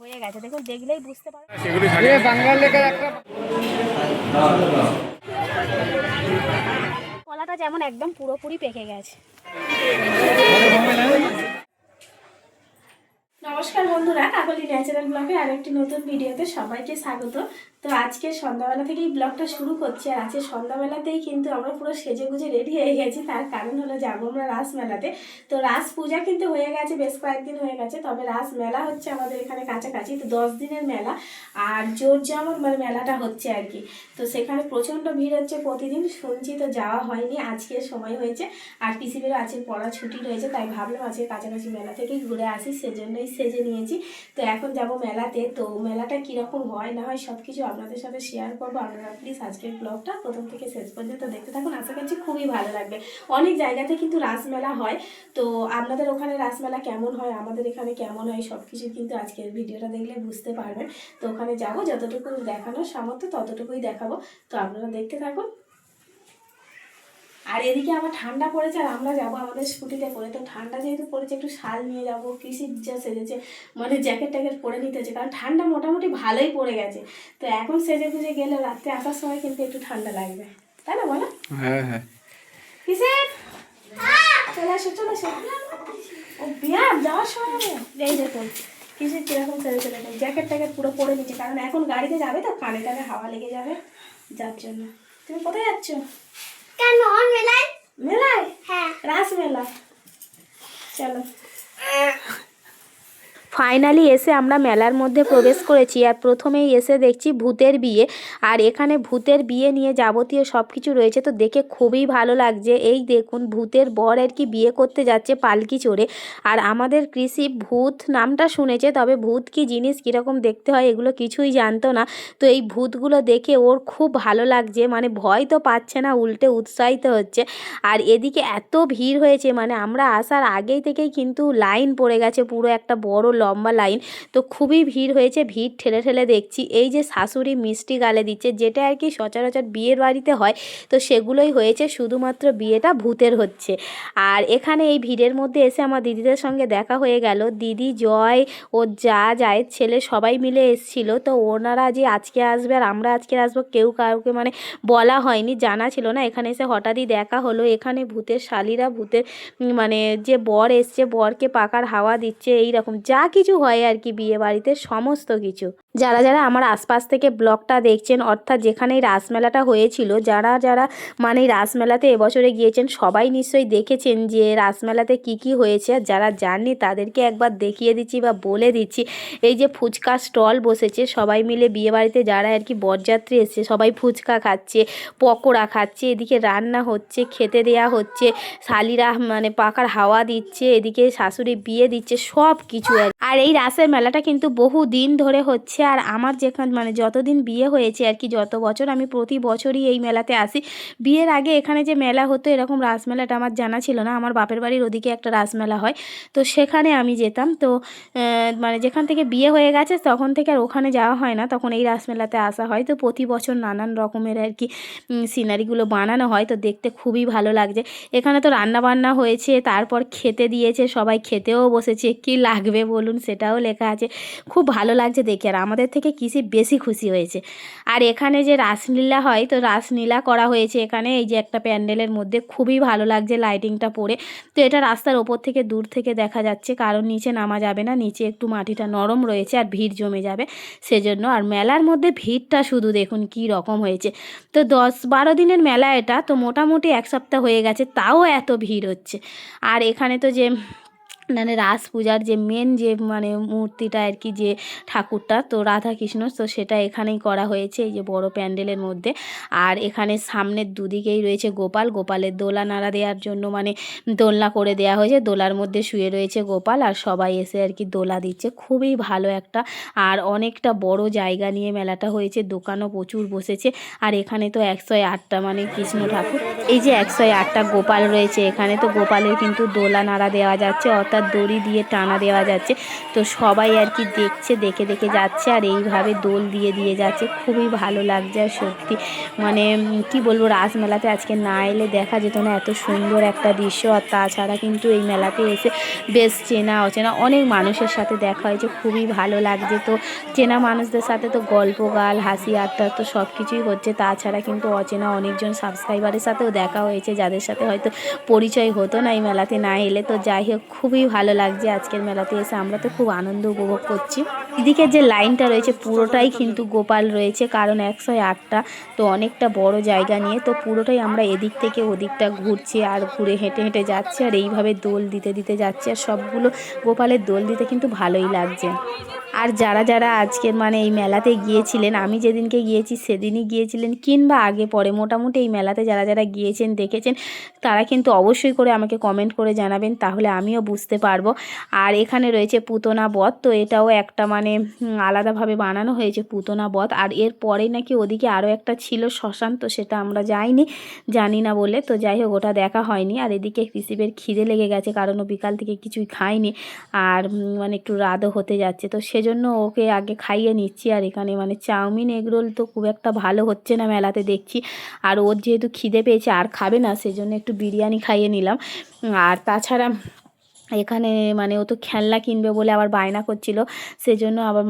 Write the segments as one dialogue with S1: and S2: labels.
S1: হয়ে গেছে দেখুন দেখলেই বুঝতে পারো
S2: বাংলার লেখা একটা
S1: কলাটা যেমন একদম পুরোপুরি পেকে গেছে। নমস্কার বন্ধুরা কাকলি ন্যাচারাল ব্লগে আর একটি নতুন ভিডিওতে সবাইকে স্বাগত। তো আজকে সন্ধ্যাবেলা থেকেই ব্লগটা শুরু করছি, আর আজকে সন্ধ্যাবেলাতেই কিন্তু আমরা পুরো সেজে গুজে রেডি হয়ে গেছি। তার কারণ হলো যাব আমরা রাস মেলাতে। তো রাস পূজা কিন্তু হয়ে গেছে, বেশ কয়েকদিন হয়ে গেছে। তবে রাস মেলা হচ্ছে আমাদের এখানে কাছাকাছি, তো দশ দিনের মেলা। আর জোর জামর মানে মেলাটা হচ্ছে আর কি। তো সেখানে প্রচণ্ড ভিড় হচ্ছে প্রতিদিন, শুনছি তো যাওয়া হয়নি, আজকে সময় হয়েছে। আর পিসিদেরও আজকে পড়া ছুটি রয়েছে, তাই ভাবলাম আজকে কাছাকাছি মেলা থেকেই ঘুরে আসি, সেজন্যই সেজে নিয়েছি। তো এখন যাব মেলাতে, তো মেলাটা কীরকম হয় না হয় সব কিছু আপনাদের সাথে শেয়ার করব। আপনারা প্লিজ আজকের ব্লগটা প্রথম থেকে শেষ পর্যন্ত দেখতে থাকুন। আশা করছি খুবই ভালো লাগবে। অনেক জায়গাতে কিন্তু রাসমেলা হয়। তো আপনাদের ওখানে রাসমেলা কেমন হয়? আমাদের এখানে কেমন হয়? সব কিছু কিন্তু আজকের ভিডিওটা দেখলে বুঝতে পারবেন। তো ওখানে যাব। যতটুকু দেখানোর সামর্থ্য ততটুকুই দেখাবো। তো আপনারা দেখতে থাকুন। আর এদিকে আবার ঠান্ডা পড়েছে আর আমরা যাব আমাদের স্কুটিতে করে। তো ঠান্ডা যেহেতু পড়েছে একটু শাল নিয়ে যাব কৃষির যা সেজেছে মানে জ্যাকেট ট্যাকেট পরে নিতে হচ্ছে কারণ ঠান্ডা মোটামুটি ভালোই পড়ে গেছে। তো এখন সেজে গুজে গেলে রাত্রে আসার সময় কিন্তু একটু ঠান্ডা লাগবে। তাই না বলো?
S2: হ্যাঁ হ্যাঁ।
S1: কিসের চলে আসো চলে আসো ও বিয়ার যাওয়ার সময় এই দেখুন কিসের কীরকম সেরে চলে যাবে জ্যাকেট ট্যাকেট পুরো পরে নিচ্ছে কারণ এখন গাড়িতে যাবে তো কানে টানে হাওয়া লেগে যাবে যার জন্য। তুমি কোথায় যাচ্ছ?
S3: কেন? মেলায়?
S1: মেলায়?
S3: হ্যাঁ।
S1: রাস মেলায় চলো। ফাইনালি এসে আমরা মেলার মধ্যে প্রবেশ করেছি আর প্রথমেই এসে দেখছি ভূতের বিয়ে। আর এখানে ভূতের বিয়ে নিয়ে যাবতীয় সব কিছু রয়েছে। তো দেখে খুবই ভালো লাগছে। এই দেখুন, ভূতের বর আর কি বিয়ে করতে যাচ্ছে পালকি চড়ে। আর আমাদের কৃষি ভূত নামটা শুনেছে, তবে ভূত কি জিনিস কীরকম দেখতে হয় এগুলো কিছুই জানতো না। তো এই ভূতগুলো দেখে ওর খুব ভালো লাগছে। মানে ভয় তো পাচ্ছে না, উল্টে উৎসাহিত হচ্ছে। আর এদিকে এত ভিড় হয়েছে মানে আমরা আসার আগেই থেকেই কিন্তু লাইন পড়ে গেছে, পুরো একটা বড় লম্বা লাইন। তো খুবই ভিড় হয়েছে, ভিড় ঠেলে ঠেলে দেখছি। এই যে শাশুড়ি মিষ্টি গালে দিচ্ছে, যেটা আর কি সচরাচর বিয়ের বাড়িতে হয়, তো সেগুলোই হয়েছে, শুধুমাত্র বিয়েটা ভূতের হচ্ছে। আর এখানে এই ভিড়ের মধ্যে এসে আমার দিদিদের সঙ্গে দেখা হয়ে গেল। দিদি, জয়, ও যা যায় ছেলে সবাই মিলে এসছিল। তো ওনারা যে আজকে আসবে আর আমরা আজকে আসব, কেউ কাউকে মানে বলা হয়নি, জানা ছিল না। এখানে এসে হঠাৎই দেখা হলো, এখানে ভূতের শালিরা, ভূতের মানে যে বর এসছে, বরকে পাকার হাওয়া দিচ্ছে এই রকম যা কিছু হয় আর কি বিয়ে বাড়িতে সমস্ত কিছু। যারা যারা আমার আশপাশ থেকে ব্লগটা দেখছেন, অর্থাৎ যেখানে এই রাসমেলাটা হয়েছিল, যারা যারা মানে রাসমেলাতে এবছরে গিয়েছেন, সবাই নিশ্চয়ই দেখেছেন যে রাসমেলাতে কি কি হয়েছে। আর যারা জাননি তাদেরকে একবার দেখিয়ে দিচ্ছি বা বলে দিচ্ছি। এই যে ফুচকা স্টল বসেছে, সবাই মিলে বিয়েবাড়িতে যারা আর কি বরযাত্রী এসছে, সবাই ফুচকা খাচ্ছে, পকোড়া খাচ্ছে, এদিকে রান্না হচ্ছে, খেতে দেয়া হচ্ছে, শালিরা মানে পাকার হাওয়া দিচ্ছে, এদিকে শাশুড়ি বিয়ে দিচ্ছে সব কিছু আর এই রাসের মেলাটা কিন্তু বহু দিন ধরে হচ্ছে। আর আমার যেখান মানে যতদিন বিয়ে হয়েছে আর কি, যত বছর আমি প্রতি বছরই এই মেলাতে আসি। বিয়ের আগে এখানে যে মেলা হতো, এরকম রাসমেলাটা আমার জানা ছিল না। আমার বাপের বাড়ির ওদিকে একটা রাসমেলা হয়। তো সেখানে আমি যেতাম। তো মানে যেখান থেকে বিয়ে হয়ে গেছে, তখন থেকে আর ওখানে যাওয়া হয় না। তখন এই রাসমেলাতে আসা হয়। তো প্রতি বছর নানান রকমের আর কি সিনারিগুলো বানানো হয়। তো দেখতে খুবই ভালো লাগছে। এখানে তো রান্না বান্না হয়েছে, তারপর খেতে দিয়েছে সবাই। খেতেও বসেছে। কি লাগবে বলুন? সেটাও লেখা আছে। খুব ভালো লাগছে দেখে। আর আমাদের থেকে কিসি বেশি খুশি হয়েছে। আর এখানে যে রাসলীলা হয়, তো রাসলীলা করা হয়েছে এখানে। এই যে একটা প্যান্ডেলের মধ্যে খুবই ভালো লাগছে লাইটিংটা পড়ে তো এটা রাস্তার ওপর থেকে দূর থেকে দেখা যাচ্ছে, কারণ নিচে নামা যাবে না, নিচে একটু মাটিটা নরম রয়েছে আর ভিড় জমে যাবে সেজন্য। আর মেলার মধ্যে ভিড়টা শুধু দেখুন কি রকম হয়েছে। তো দশ বারো দিনের মেলা এটা, তো মোটামুটি এক সপ্তাহ হয়ে গেছে, তাও এত ভিড় হচ্ছে। আর এখানে তো যে মানে রাস পূজার যে মেন যে মানে মূর্তিটা আর কি যে ঠাকুরটা, তো রাধা কৃষ্ণ তো সেটা এখানেই করা হয়েছে এই যে বড় প্যান্ডেলের মধ্যে। আর এখানে সামনের দুদিকেই রয়েছে গোপাল, গোপালের দোলা নাড়া দেওয়ার জন্য মানে দোলনা করে দেওয়া হয়েছে। দোলার মধ্যে শুয়ে রয়েছে গোপাল আর সবাই এসে আর কি দোলা দিচ্ছে। খুবই ভালো একটা আর অনেকটা বড় জায়গা নিয়ে মেলাটা হয়েছে। দোকানও প্রচুর বসেছে। আর এখানে তো একশো আটটা মানে কৃষ্ণ ঠাকুর। এই যে একশো আটটা গোপাল রয়েছে এখানে, তো গোপালের কিন্তু দোলা নাড়া দেওয়া যাচ্ছে। অর্থাৎ একটা দড়ি দিয়ে টানা দেওয়া যাচ্ছে। তো সবাই আর কি দেখছে, দেখে দেখে যাচ্ছে আর এইভাবে দোল দিয়ে দিয়ে যাচ্ছে। খুবই ভালো লাগছে আর সত্যি। মানে কি বলব, রাসমেলাতে আজকে না এলে দেখা যেত না এত সুন্দর একটা দৃশ্য। আর তাছাড়া কিন্তু এই মেলাতে এসে বেশ চেনা, অচেনা অনেক মানুষের সাথে দেখা হয়েছে। খুবই ভালো লাগছে। তো চেনা মানুষদের সাথে তো গল্প, গাল, হাসি, আড্ডা তো সব কিছুই হচ্ছে। তাছাড়া কিন্তু অচেনা অনেকজন সাবস্ক্রাইবারের সাথেও দেখা হয়েছে। যাদের সাথে হয়তো পরিচয় হতো না এই মেলাতে না এলে। তো যাই হোক, খুবই ভালো লাগছে আজকের মেলাতে এসে। আমরা তো খুব আনন্দ উপভোগ করছি। এদিকে যে লাইনটা রয়েছে, পুরোটাই কিন্তু গোপাল রয়েছে, কারণ একশো আটটা, তো অনেকটা বড় জায়গা নিয়ে। তো পুরোটাই আমরা এদিক থেকে ওদিকটা ঘুরছি আর ঘুরে হেঁটে হেঁটে যাচ্ছি, আর এইভাবে দোল দিতে দিতে যাচ্ছি, আর সবগুলো গোপালের দোল দিতে কিন্তু ভালোই লাগছে। আর যারা যারা আজকের মানে এই মেলাতে গিয়েছিলেন, আমি যেদিনকে গিয়েছি সেদিনই গিয়েছিলেন কিংবা আগে পরে মোটামুটি এই মেলাতে যারা যারা গিয়েছেন, দেখেছেন, তারা কিন্তু অবশ্যই করে আমাকে কমেন্ট করে জানাবেন, তাহলে আমিও বুঝতে পারব। আর এখানে রয়েছে পুতনা বধ, তো এটাও একটা মানে আলাদাভাবে বানানো হয়েছে পুতনা বধ। আর এর পরেই নাকি ওদিকে আরও একটা ছিল শ্মশান, তো সেটা আমরা যাইনি, জানি না বলে। তো যাই হোক, ওটা দেখা হয়নি। আর এদিকে রিসিভের খিদে লেগে গেছে, কারণ ও বিকাল থেকে কিছুই খায়নি। আর মানে একটু রাতও হতে যাচ্ছে, তো সেজন্য ওকে আগে খাইয়ে নিচ্ছি। আর এখানে মানে চাউমিন এগরোল তো খুব একটা ভালো হচ্ছে না মেলাতে দেখছি। আর ওর যেহেতু খিদে পেয়েছে, আর খাবে না, সেজন্য একটু বিরিয়ানি খাইয়ে নিলাম। আর তাছাড়া এখানে মানে ও তো খেলনা কিনবে বলে আবার বায়না করছিল। সেজন্য আবার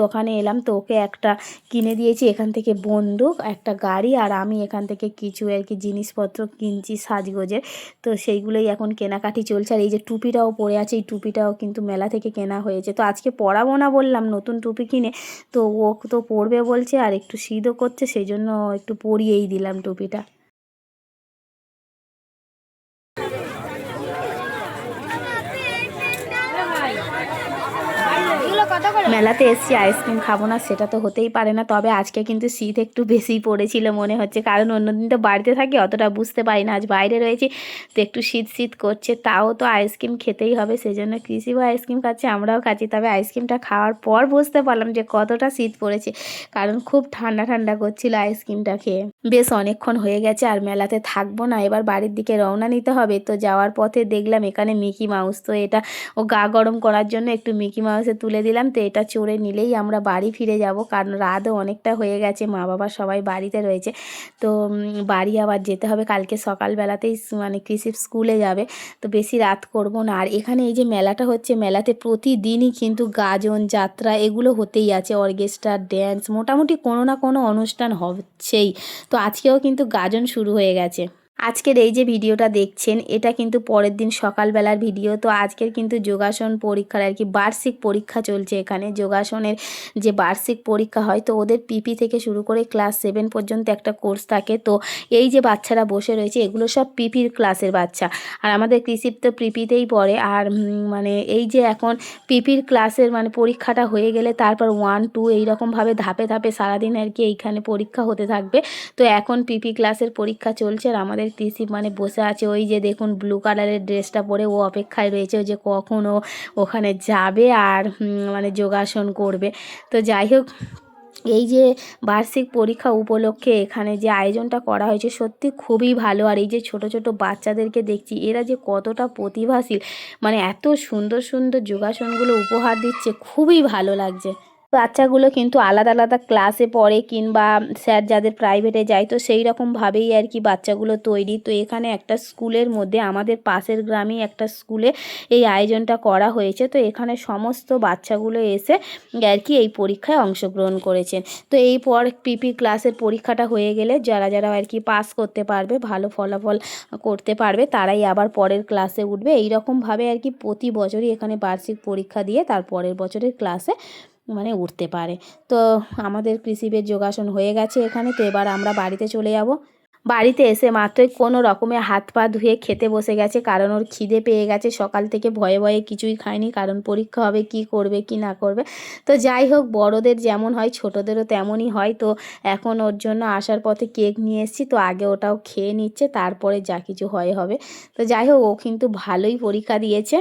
S1: দোকানে এলাম তো ওকে একটা কিনে দিয়েছি। এখান থেকে বন্দুক, একটা গাড়ি আর আমি এখান থেকে কিছু আর কি জিনিসপত্র কিনছি সাজগোজের। তো সেইগুলোই এখন কেনাকাটি চলছে। আর এই যে টুপিটাও পরে আছে, এই টুপিটাও কিন্তু মেলা থেকে কেনা হয়েছে। তো আজকে পরাবো না বললাম, নতুন টুপি কিনে। তো ও তো পরবে বলছে আর একটু শীতও করছে সেই জন্য একটু পরিয়েই দিলাম টুপিটা। মেলাতে এসছি আইসক্রিম খাব না, সেটা তো হতেই পারে না। তবে আজকে কিন্তু শীত একটু বেশিই পড়েছিল মনে হচ্ছে, কারণ অন্যদিন তো বাড়িতে থাকি, অতটা বুঝতে পারি না। আজ বাইরে রয়েছি, তো একটু শীত শীত করছে, তাও তো আইসক্রিম খেতেই হবে, সেজন্য কৃষিও আইসক্রিম খাচ্ছে, আমরাও খাচ্ছি। তবে আইসক্রিমটা খাওয়ার পর বুঝতে পারলাম যে কতটা শীত পড়েছে, কারণ খুব ঠান্ডা ঠান্ডা করছিল আইসক্রিমটা খেয়ে। বেশ অনেকক্ষণ হয়ে গেছে, আর মেলাতে থাকব না, এবার বাড়ির দিকে রওনা নিতে হবে। তো যাওয়ার পথে দেখলাম এখানে মিকি মাউস, তো এটা ও গা গরম করার জন্য একটু মিকি মাউসে তুলে দিলাম, তো এটা চড়ে নিলেই আমরা বাড়ি ফিরে যাব। কারণ রাতও অনেকটা হয়ে গেছে, মা বাবা সবাই বাড়িতে রয়েছে। তো বাড়ি আবার যেতে হবে। কালকে সকালবেলাতেই মানে কৃষি স্কুলে যাবে। তো বেশি রাত করব না। আর এখানে এই যে মেলাটা হচ্ছে, মেলাতে প্রতিদিনই কিন্তু গাজন, যাত্রা এগুলো হতেই আছে। অর্কেস্ট্রা, ড্যান্স, মোটামুটি কোনো না কোনো অনুষ্ঠান হচ্ছেই। তো আজকেও কিন্তু গাজন শুরু হয়ে গেছে। আজকের এই যে ভিডিওটা দেখছেন, এটা কিন্তু পরের দিন সকালবেলার ভিডিও। তো আজকের কিন্তু যোগাসন পরীক্ষার আর কি বার্ষিক পরীক্ষা চলছে এখানে। যোগাসনের যে বার্ষিক পরীক্ষা হয়, তো ওদের পিপি থেকে শুরু করে ক্লাস সেভেন পর্যন্ত একটা কোর্স থাকে। তো এই যে বাচ্চারা বসে রয়েছে, এগুলো সব পিপির ক্লাসের বাচ্চা। আর আমাদের কৃষির তো পিপিতেই পড়ে। আর মানে এই যে এখন পিপির ক্লাসের মানে পরীক্ষাটা হয়ে গেলে তারপর ওয়ান টু এইরকমভাবে ধাপে ধাপে সারাদিন আর কি এইখানে পরীক্ষা হতে থাকবে। তো এখন পিপি ক্লাসের পরীক্ষা চলছে। আর আমাদের কৃষি মানে বসে আছে। ওই যে দেখুন ব্লু কালারের ড্রেসটা পরে ও অপেক্ষায় রয়েছে। যে কখন ও ওখানে যাবে আর মানে যোগাসন করবে। তো যাই হোক, এই যে বার্ষিক পরীক্ষা উপলক্ষে এখানে যে আয়োজনটা করা হয়েছে সত্যি খুবই ভালো। আর এই যে ছোট ছোট বাচ্চাদেরকে দেখছি, এরা যে কতটা প্রতিভাশীল মানে এত সুন্দর সুন্দর যোগাসনগুলো উপহার দিচ্ছে, খুবই ভালো লাগছে। বাচ্চাগুলো কিন্তু আলাদা আলাদা ক্লাসে পড়ে কিংবা স্যার যাদের প্রাইভেটে যায়, তো সেই রকমভাবেই আর কি বাচ্চাগুলো তৈরি। তো এখানে একটা স্কুলের মধ্যে, আমাদের পাশের গ্রামেই একটা স্কুলে এই আয়োজনটা করা হয়েছে। তো এখানে সমস্ত বাচ্চাগুলো এসে আর কি এই পরীক্ষায় অংশগ্রহণ করেছেন। তো এই পর পিপি ক্লাসের পরীক্ষাটা হয়ে গেলে যারা যারা আর কি পাস করতে পারবে, ভালো ফলাফল করতে পারবে, তারাই আবার পরের ক্লাসে উঠবে। এই রকমভাবে আর কি প্রতি বছরই এখানে বার্ষিক পরীক্ষা দিয়ে তার পরের বছরের ক্লাসে মানে উঠতে পারে। তো আমাদের কৃষিবের যোগাসন হয়ে গেছে এখানে, তো এবার আমরা বাড়িতে চলে যাব। বাড়িতে এসে মাত্রই কোনো রকমে হাত পা ধুয়ে খেতে বসে গেছে, কারণ ওর খিদে পেয়ে গেছে। সকাল থেকে ভয়ে ভয়ে কিছুই খায়নি, কারণ পরীক্ষা হবে কি করবে, কি না করবে। তো যাই হোক, বড়দের যেমন হয়, ছোটদেরও তেমনই হয়। তো এখন ওর জন্য আসার পথে কেক নিয়ে এসেছি, তো আগে ওটাও খেয়ে নিচ্ছে, তারপরে যা কিছু হয় হবে। তো যাই হোক, ও কিন্তু ভালোই পরীক্ষা দিয়েছে।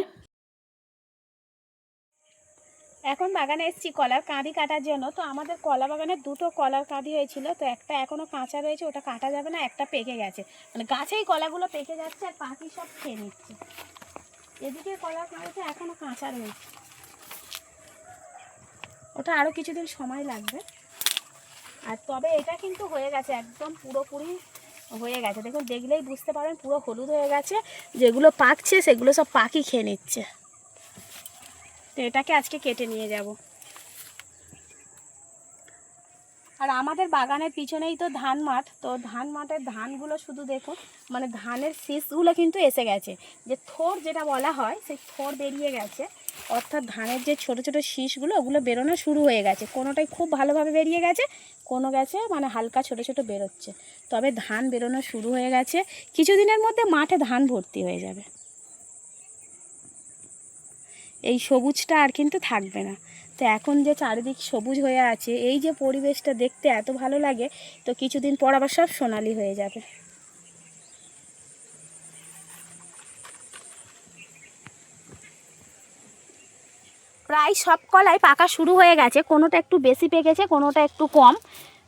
S4: এখন বাগানে এসেছি কলার কাঁদি কাটার জন্য। তো আমাদের কলা বাগানে দুটো কলার কাঁদি হয়েছিল, তো একটা এখনও কাঁচা রয়েছে, ওটা কাটা যাবে না, একটা পেকে গেছে। মানে গাছেই কলাগুলো পেকে যাচ্ছে আর পাখি সব খেয়ে নিচ্ছে।
S1: এদিকে কলার কাঁদিতে এখনও কাঁচা রয়েছে। ওটা আরও কিছুদিন সময় লাগবে। আর তবে এটা কিন্তু হয়ে গেছে, একদম পুরোপুরি হয়ে গেছে। দেখুন, দেখলেই বুঝতে পারবেন, পুরো হলুদ হয়ে গেছে। যেগুলো পাকছে, সেগুলো সব পাখি খেয়ে নিচ্ছে। তো এটাকে আজকে কেটে নিয়ে যাব। আর আমাদের বাগানের পিছনেই তো ধান মাঠ, তো ধান মাঠের ধানগুলো শুধু দেখুন মানে ধানের শীষগুলো কিন্তু এসে গেছে। যে থোর যেটা বলা হয়, সেই থোর বেরিয়ে গেছে। অর্থাৎ ধানের যে ছোট ছোট শীষগুলো, ওগুলো বেরোনো শুরু হয়ে গেছে। কোনোটাই খুব ভালোভাবে বেরিয়ে গেছে, কোনো গেছে মানে হালকা ছোট ছোট বেরোচ্ছে। তবে ধান বেরোনো শুরু হয়ে গেছে। কিছুদিনের মধ্যে মাঠে ধান ভর্তি হয়ে যাবে। এই সবুজটা আর কিন্তু থাকবে না। তো এখন যে চারিদিক সবুজ হয়ে আছে, এই যে পরিবেশটা দেখতে এত ভালো লাগে, তো কিছুদিন পর আবার সব সোনালি হয়ে যাবে। প্রায় সব কলাই পাকা শুরু হয়ে গেছে, কোনোটা একটু বেশি পেকেছে, কোনোটা একটু কম।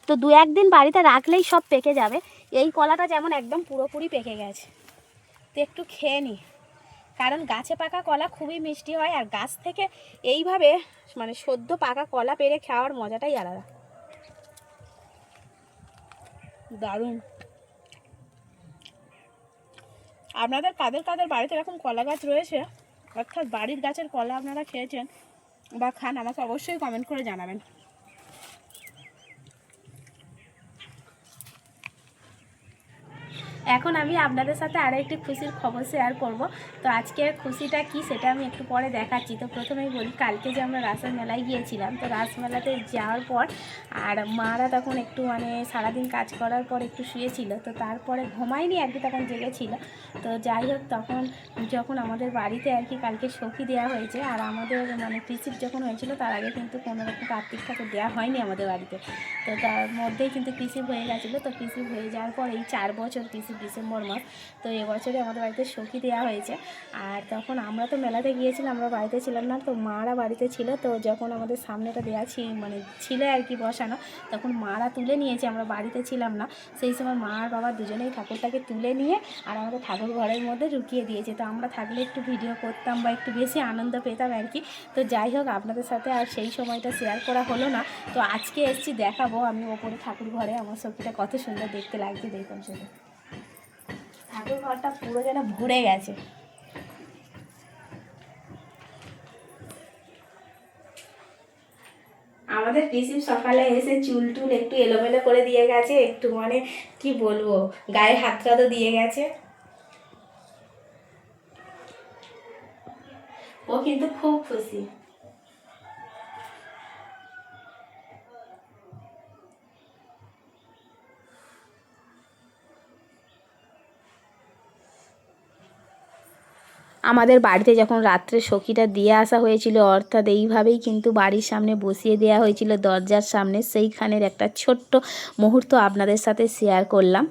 S1: তো দু একদিন বাড়িতে রাখলেই সব পেকে যাবে। এই কলাটা যেমন একদম পুরোপুরি পেকে গেছে। তো একটু খেয়ে নিই কারণ গাছে পাকা কলা খুবই মিষ্টি হয় আর গাছ থেকে এইভাবে মানে সদ্য পাকা কলা পেরে খাওয়ার মজাটাই আলাদা। দারুণ। আপনাদের কাদের কাদের বাড়িতে এরকম কলা গাছ রয়েছে? অর্থাৎ বাড়ির গাছের কলা আপনারা খেয়েছেন বা খান আমাকে অবশ্যই কমেন্ট করে জানাবেন। এখন আমি আপনাদের সাথে আরও একটি খুশির খবর শেয়ার করব। তো আজকের খুশিটা কি সেটা আমি একটু পরে দেখাচ্ছি। তো প্রথমেই বলি, কালকে যে আমরা রাসের মেলায় গিয়েছিলাম, তো রাসমেলাতে যাওয়ার পর আর মারা তখন একটু মানে সারাদিন কাজ করার পর একটু শুয়েছিল, তো তারপরে ঘুমায়নি আর কি, তখন জেগেছিল। তো যাই হোক, তখন যখন আমাদের বাড়িতে আর কি কালকে সখী দেওয়া হয়েছে আর আমাদের মানে কৃষির যখন হয়েছিল, তার আগে কিন্তু কোনো রকম কার্তিক ঠাকুর দেওয়া হয়নি আমাদের বাড়িতে। তো তার মধ্যেই কিন্তু কৃষি হয়ে গেছিল। তো কৃষি হয়ে যাওয়ার পর এই চার বছর কৃষি ডিসেম্বর মাস, তো এবছরে আমাদের বাড়িতে সখী দেওয়া হয়েছে। আর তখন আমরা তো মেলাতে গিয়েছিলাম, আমরা বাড়িতে ছিলাম না, তো মারা বাড়িতে ছিল, তো যখন আমাদের সামনেটা দেওয়া ছিল মানে ছিল আর কি বসানো, তখন মারা তুলে নিয়েছে, আমরা বাড়িতে ছিলাম না। সেই সময় মা আর বাবা দুজনেই ঠাকুরটাকে তুলে নিয়ে আর আমাদের ঠাকুর ঘরের মধ্যে ঢুকিয়ে দিয়েছে। তো আমরা থাকলে একটু ভিডিও করতাম বা একটু বেশি আনন্দ পেতাম আর কি। তো যাই হোক, আপনাদের সাথে আর সেই সময়টা শেয়ার করা হলো না। তো আজকে এসেছি, দেখাবো। আমি ওপরে ঠাকুর ঘরে আমার সখীটা কত সুন্দর দেখতে লাগছে, দেখুন শুধু ঠাকুর ঘরটা পুরো যেন ভরে গেছে। আমাদের পিসিম সকালে এসে চুল টুল একটু এলোমেলো করে দিয়ে গেছে, একটু মানে কি বলব, গায়ে হাতটা তো দিয়ে গেছে। ও কিন্তু খুব খুশি। আমাদের বাড়িতে যখন রাত্রে সখীটা দিয়ে আসা হয়েছিল, অর্থাৎ এইভাবেই কিন্তু বাড়ির সামনে বসিয়ে দেওয়া হয়েছিল দরজার সামনে, সেইখানের একটা ছোট্ট মুহূর্ত আপনাদের সাথে শেয়ার করলাম।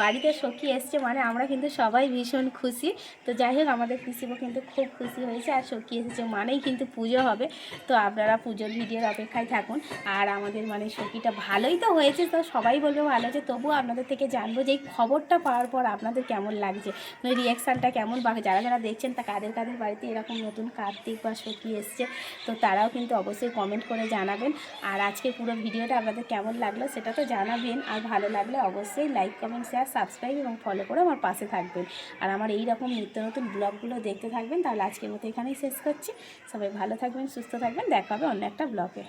S1: বাড়িতে সখী এসছে মানে আমরা কিন্তু সবাই ভীষণ খুশি। তো যাই হোক, আমাদের পিসিবো কিন্তু খুব খুশি হয়েছে আর সখী এসেছে মানেই কিন্তু পুজো হবে। তো আপনারা পুজোর ভিডিওর অপেক্ষায় থাকুন। আর আমাদের মানে সখীটা ভালোই তো হয়েছে, তো সবাই বলবে ভালো হয়েছে তবুও আপনাদের থেকে জানব যে এই খবরটা পাওয়ার পর আপনাদের কেমন লাগছে? মানে রিয়াকশানটা কেমন বা যারা যারা দেখছেন তা কাদের কাদের বাড়িতে এরকম নতুন কার্তিক বা সখী এসছে, তো তারাও কিন্তু অবশ্যই কমেন্ট করে জানাবেন। আর আজকে পুরো ভিডিওটা আপনাদের কেমন লাগল সেটা তো জানাবেন। আর ভালো লাগলে অবশ্যই লাইক কমেন্ট শেয়ার সাবস্ক্রাইব এবং ফলো করে আমার পাশে থাকবেন। আর আমার এই রকম নিত্য নতুন ব্লগগুলো দেখতে থাকবেন, তাহলে আজকের মতো এখানেই শেষ করছি। সবাই ভালো থাকবেন, সুস্থ থাকবেন, দেখা হবে অন্য একটা ব্লগে।